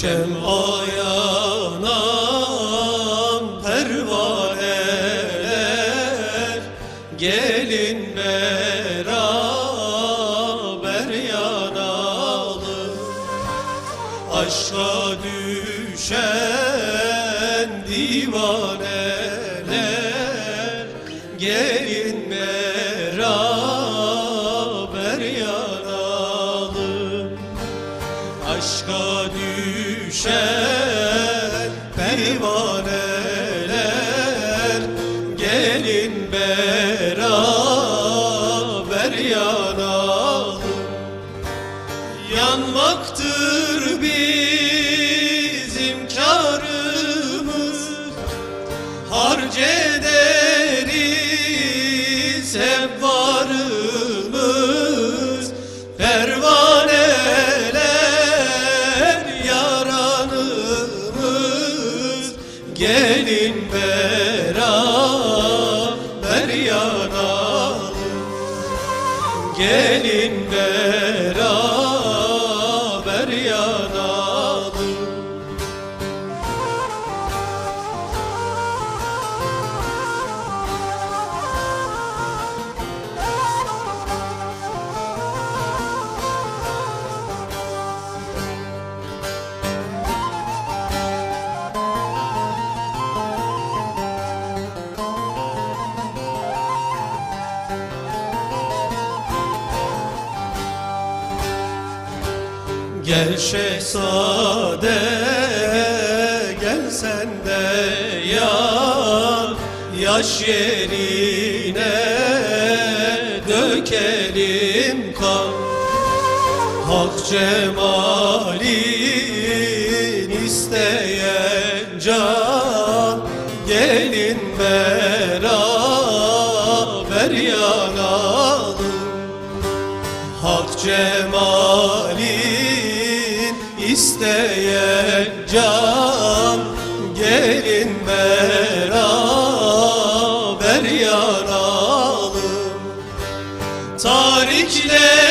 Şem'a yanan pervaneler Gelin beraber yanalım Aşka düşen divaneler pervaneler Gelin beraber Gel şehzade gel sen de yan. Yaş yerine dökelim kan. Hak cemalin isteyen can. Gelin beraber yanalım Hak cemalin isteyen can Gelin beraber yanalım Tariklerin